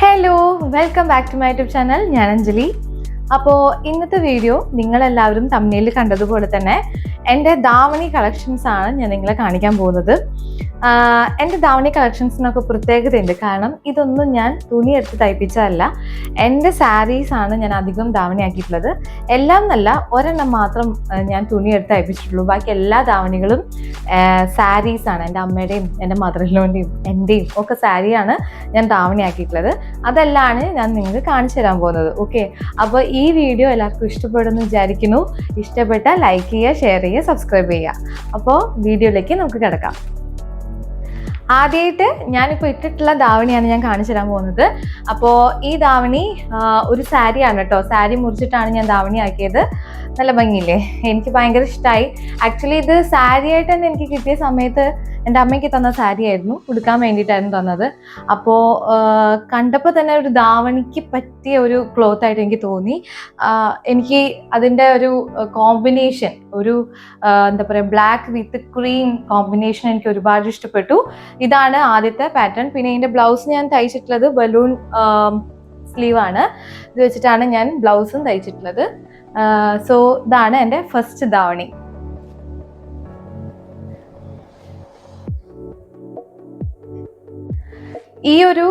Hello welcome back to my YouTube channel ഞാൻ അഞ്ജലി. അപ്പോൾ ഇന്നത്തെ വീഡിയോ നിങ്ങളെല്ലാവരും തമ്മിൽ കണ്ടതുപോലെ തന്നെ എന്റെ ദാവണി കളക്ഷൻസ് ആണ് ഞാൻ നിങ്ങളെ കാണിക്കാൻ പോകുന്നത്. എന്റെ ധാവണി കളക്ഷൻസിനൊക്കെ പ്രത്യേകതയുണ്ട്. കാരണം ഇതൊന്നും ഞാൻ തുണി എടുത്ത് തയ്പ്പിച്ചതല്ല. എന്റെ സാരീസ് ആണ് ഞാൻ അധികം ധാവണിയാക്കിയിട്ടുള്ളത് എല്ലാം നല്ല ഒരെണ്ണം മാത്രം ഞാൻ തുണി എടുത്ത് തയ്പ്പിച്ചിട്ടുള്ളൂ. ബാക്കി എല്ലാ ദാവണികളും സാരീസാണ് എന്റെ അമ്മയുടെയും എന്റെ മദറിലോന്റെയും എന്റെയും ഒക്കെ സാരിയാണ് ഞാൻ ധാവണിയാക്കിയിട്ടുള്ളത് അതെല്ലാമാണ് ഞാൻ നിങ്ങൾക്ക് കാണിച്ചു തരാൻ പോകുന്നത്. ഓക്കെ അപ്പോൾ ഈ വീഡിയോ എല്ലാവർക്കും ഇഷ്ടപ്പെടുമെന്ന് വിചാരിക്കുന്നു. ഇഷ്ടപ്പെട്ടാൽ ലൈക്ക് ചെയ്യുക ഷെയർ ചെയ്യുക സബ്സ്ക്രൈബ് ചെയ്യുക. അപ്പോൾ വീഡിയോയിലേക്ക് നമുക്ക് കിടക്കാം. ആദ്യമായിട്ട് ഞാനിപ്പോൾ ഇട്ടിട്ടുള്ള ദാവണിയാണ് ഞാൻ കാണിച്ചു തരാൻ പോകുന്നത്. അപ്പോൾ ഈ ദാവണി ഒരു സാരിയാണ് കേട്ടോ. സാരി മുറിച്ചിട്ടാണ് ഞാൻ ധാവണി ആക്കിയത്. നല്ല ഭംഗിയില്ലേ? എനിക്ക് ഭയങ്കര ഇഷ്ടമായി ആക്ച്വലി ഇത് സാരി ആയിട്ട് തന്നെ എനിക്ക് കിട്ടിയ സമയത്ത് എന്റെ അമ്മയ്ക്ക് തന്ന സാരി ആയിരുന്നു ഉടുക്കാൻ വേണ്ടിയിട്ടായിരുന്നു തന്നത്. അപ്പോൾ കണ്ടപ്പോൾ തന്നെ ഒരു ധാവണിക്ക് പറ്റിയ ഒരു ക്ലോത്ത് ആയിട്ട് എനിക്ക് തോന്നി. എനിക്ക് അതിന്റെ ഒരു കോമ്പിനേഷൻ ഒരു എന്താ പറയുക ബ്ലാക്ക് വിത്ത് ക്രീം കോമ്പിനേഷൻ എനിക്ക് ഒരുപാട് ഇഷ്ടപ്പെട്ടു. ഇതാണ് ആദ്യത്തെ പാറ്റേൺ പിന്നെ ഇതിന്റെ ബ്ലൗസ് ഞാൻ തയ്ച്ചിട്ടുള്ളത് ബലൂൺ സ്ലീവ് ആണ്. ഇത് വെച്ചിട്ടാണ് ഞാൻ ബ്ലൗസും തയ്ച്ചിട്ടുള്ളത്. സോ ഇതാണ് എന്റെ ഫസ്റ്റ് ധാവണി. ഈ ഒരു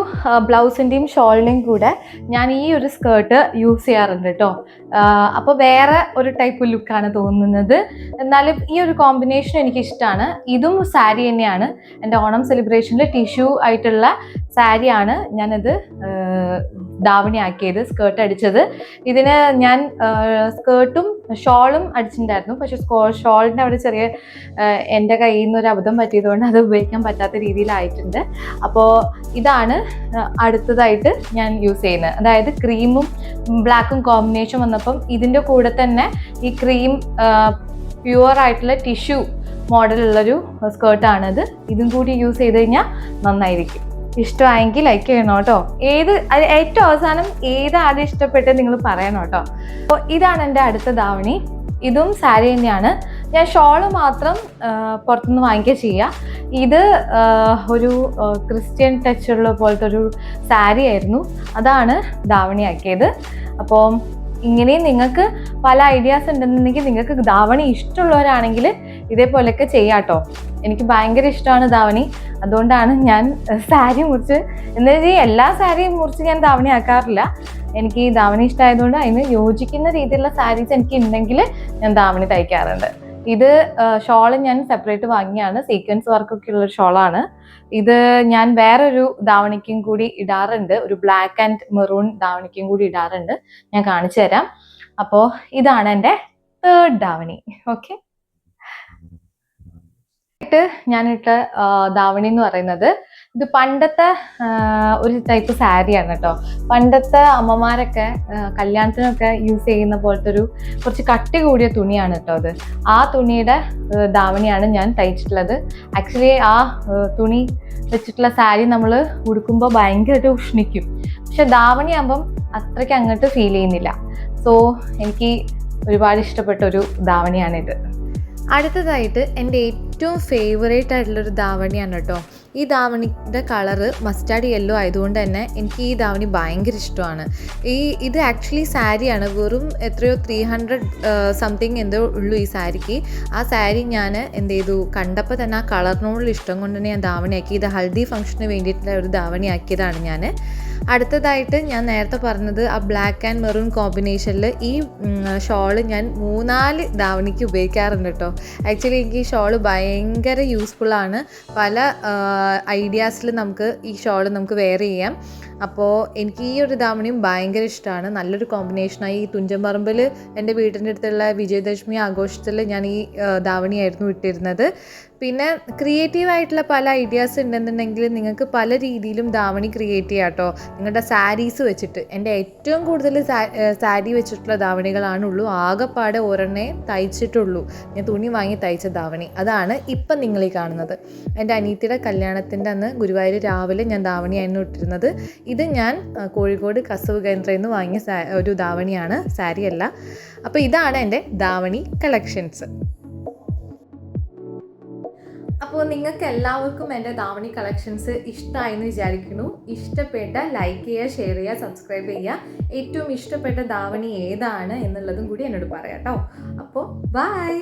ബ്ലൗസിന്റെയും ഷോളിന്റെയും കൂടെ ഞാൻ ഈ ഒരു സ്കേർട്ട് യൂസ് ചെയ്യാറുണ്ട് കേട്ടോ അപ്പോൾ വേറെ ഒരു ടൈപ്പ് ലുക്കാണ് തോന്നുന്നത്. എന്നാലും ഈ ഒരു കോമ്പിനേഷൻ എനിക്ക് ഇഷ്ടമാണ് ഇതും സാരി തന്നെയാണ്. എന്റെ ഓണം സെലിബ്രേഷനിൽ ടിഷ്യൂ ആയിട്ടുള്ള സാരിയാണ് ഞാനത് ധാവണി ആക്കിയത് സ്കേർട്ട് അടിച്ചത്. ഇതിന് ഞാൻ സ്കേർട്ടും ഷോളും അടിച്ചിട്ടുണ്ടായിരുന്നു. പക്ഷെ ഷോളിന്റെ അവിടെ ചെറിയ എന്റെ കയ്യിൽ നിന്ന് ഒരു അബദ്ധം പറ്റിയതുകൊണ്ട് അത് ഉപയോഗിക്കാൻ പറ്റാത്ത രീതിയിലായിട്ടുണ്ട്. അപ്പോൾ ഇതാണ് അടുത്തതായിട്ട് ഞാൻ യൂസ് ചെയ്യുന്നത്. അതായത് ക്രീമും ബ്ലാക്കും കോമ്പിനേഷൻ വന്നപ്പം ഇതിന്റെ കൂടെ തന്നെ ഈ ക്രീം പ്യുവർ ആയിട്ടുള്ള ടിഷ്യൂ മോഡലുള്ളൊരു സ്കേർട്ടാണിത് ഇതും കൂടി യൂസ് ചെയ്ത് കഴിഞ്ഞാൽ നന്നായിരിക്കും. ഇഷ്ടമായെങ്കിൽ ലൈക്ക് ചെയ്യണം കേട്ടോ. ഏത് ഏറ്റവും അവസാനം ഏത് ആദ്യം ഇഷ്ടപ്പെട്ട് നിങ്ങൾ പറയണം കേട്ടോ. അപ്പോൾ ഇതാണ് എന്റെ അടുത്ത ധാവണി. ഇതും സാരി തന്നെയാണ്. ഞാൻ ഷോൾ മാത്രം പുറത്തുനിന്ന് വാങ്ങിക്കുക ചെയ്യുക ഇത് ഒരു ക്രിസ്ത്യൻ ടച്ചുള്ള പോലത്തെ ഒരു സാരി ആയിരുന്നു. അതാണ് ധാവണി ആക്കിയത് അപ്പോൾ ഇങ്ങനെയും നിങ്ങൾക്ക് പല ഐഡിയാസ് ഉണ്ടെന്നുണ്ടെങ്കിൽ നിങ്ങൾക്ക് ധാവണി ഇഷ്ടമുള്ളവരാണെങ്കിൽ ഇതേപോലെയൊക്കെ ചെയ്യാട്ടോ. എനിക്ക് ഭയങ്കര ഇഷ്ടമാണ് ധാവണി. അതുകൊണ്ടാണ് ഞാൻ സാരി മുറിച്ച് എന്ന് വെച്ചാൽ എല്ലാ സാരിയും മുറിച്ച് ഞാൻ ധാവണി ആക്കാറില്ല. എനിക്ക് ഈ ധാവണി ഇഷ്ടമായതുകൊണ്ട് അതിന് യോജിക്കുന്ന രീതിയിലുള്ള സാരീസ് എനിക്ക് ഉണ്ടെങ്കിൽ ഞാൻ ധാവണി തയ്ക്കാറുണ്ട്. ഇത് ഷോൾ ഞാൻ സെപ്പറേറ്റ് വാങ്ങിയാണ്. സീക്വൻസ് വർക്കൊക്കെ ഉള്ള ഷോളാണ്. ഇത് ഞാൻ വേറൊരു ധാവണിക്കും കൂടി ഇടാറുണ്ട്. ഒരു ബ്ലാക്ക് ആൻഡ് മെറൂൺ ധാവണിക്കും കൂടി ഇടാറുണ്ട്. ഞാൻ കാണിച്ചു തരാം. അപ്പോൾ ഇതാണ് എന്റെ തേർഡ് ധാവണി ഓക്കെ ഞാനിട്ട ഇട്ട ധാവണി എന്ന് പറയുന്നത് ഇത് പണ്ടത്തെ ഒരു ടൈപ്പ് സാരിയാണ് കേട്ടോ പണ്ടത്തെ അമ്മമാരൊക്കെ കല്യാണത്തിനൊക്കെ യൂസ് ചെയ്യുന്ന പോലത്തെ ഒരു കുറച്ച് കട്ടി കൂടിയ തുണിയാണ് കേട്ടോ അത്. ആ തുണിയുടെ ധാവണിയാണ് ഞാൻ തയ്ച്ചിട്ടുള്ളത്. ആക്ച്വലി ആ തുണി വെച്ചിട്ടുള്ള സാരി നമ്മൾ ഉടുക്കുമ്പോൾ ഭയങ്കരമായിട്ട് ഉഷ്ണിക്കും. പക്ഷെ ധാവണി ആകുമ്പം അത്രയ്ക്ക് അങ്ങോട്ട് ഫീൽ ചെയ്യുന്നില്ല. സോ എനിക്ക് ഒരുപാട് ഇഷ്ടപ്പെട്ട ഒരു ധാവണിയാണിത് അടുത്തതായിട്ട് എന്റെ ഏറ്റവും ഫേവറേറ്റ് ആയിട്ടുള്ളൊരു ധാവണിയാണ് കേട്ടോ ഈ ധാവണിയുടെ കളറ് മസ്റ്റാർഡ് യെല്ലോ ആയതുകൊണ്ട് തന്നെ എനിക്ക് ഈ ധാവണി ഭയങ്കര ഇഷ്ടമാണ്. ഈ ഇത് ആക്ച്വലി സാരിയാണ് വെറും എത്രയോ ത്രീ ഹൺഡ്രഡ് സംതിങ് എന്തോ ഉള്ളൂ ഈ സാരിക്ക്. ആ സാരി ഞാൻ എന്ത് ചെയ്തു? കണ്ടപ്പോൾ തന്നെ ആ കളറിനോടുള്ള ഇഷ്ടം കൊണ്ട് തന്നെ ഞാൻ ധാവണിയാക്കി. ഇത് ഹൽദി ഫംഗ്ഷന് വേണ്ടിയിട്ടുള്ള ഒരു ധാവണിയാക്കിയതാണ് ഞാൻ. അടുത്തതായിട്ട് ഞാൻ നേരത്തെ പറഞ്ഞത് ആ ബ്ലാക്ക് ആൻഡ് മെറൂൺ കോമ്പിനേഷനിൽ ഈ ഷോൾ ഞാൻ മൂന്നാൽ ധാവണിക്ക് ഉപയോഗിക്കാറുണ്ട് കേട്ടോ ആക്ച്വലി എനിക്ക് ഈ ഷോൾ ഭയങ്കര യൂസ്ഫുള്ളാണ് പല ഐഡിയാസിൽ നമുക്ക് ഈ ഷോൾ നമുക്ക് വെയർ ചെയ്യാം. അപ്പോൾ എനിക്ക് ഈ ഒരു ധാവണിയും ഭയങ്കര ഇഷ്ടമാണ് നല്ലൊരു കോമ്പിനേഷനായി ഈ തുഞ്ചൻപറമ്പിൽ എന്റെ വീടിന്റെ അടുത്തുള്ള വിജയദശമി ആഘോഷത്തിൽ ഞാൻ ഈ ധാവണിയായിരുന്നു ഇട്ടിരുന്നത് പിന്നെ ക്രിയേറ്റീവ് ആയിട്ടുള്ള പല ഐഡിയാസ് ഉണ്ടെന്നുണ്ടെങ്കിൽ നിങ്ങൾക്ക് പല രീതിയിലും ധാവണി ക്രിയേറ്റ് ചെയ്യാം കേട്ടോ നിങ്ങളുടെ സാരീസ് വെച്ചിട്ട്. എന്റെ ഏറ്റവും കൂടുതൽ സാരി വെച്ചിട്ടുള്ള ധാവണികളാണുള്ളൂ ആകെപ്പാടെ ഒരെണ്ണേ തയ്ച്ചിട്ടുള്ളൂ. ഞാൻ തുണി വാങ്ങി തയ്ച്ച ധാവണി അതാണ് ഇപ്പം നിങ്ങൾ ഈ കാണുന്നത്. എന്റെ അനീത്തിയുടെ കല്യാണത്തിന്റെ അന്ന് ഗുരുവായൂർ രാവിലെ ഞാൻ ധാവണിയായിരുന്നു ഇട്ടിരുന്നത്. ഇത് ഞാൻ കോഴിക്കോട് കസവ് കേന്ദ്രയിൽ നിന്ന് വാങ്ങിയ ഒരു ധാവണിയാണ് സാരി അല്ല. അപ്പോൾ ഇതാണ് എന്റെ ധാവണി കളക്ഷൻസ്. അപ്പോൾ നിങ്ങൾക്ക് എല്ലാവർക്കും എന്റെ ധാവണി കളക്ഷൻസ് ഇഷ്ടമായി എന്ന് വിചാരിക്കുന്നു. ഇഷ്ടപ്പെട്ട ലൈക്ക് ചെയ്യുക ഷെയർ ചെയ്യുക സബ്സ്ക്രൈബ് ചെയ്യുക. ഏറ്റവും ഇഷ്ടപ്പെട്ട ധാവണി ഏതാണ് എന്നുള്ളതും കൂടി എന്നോട് പറയാം കേട്ടോ. അപ്പോൾ ബൈ!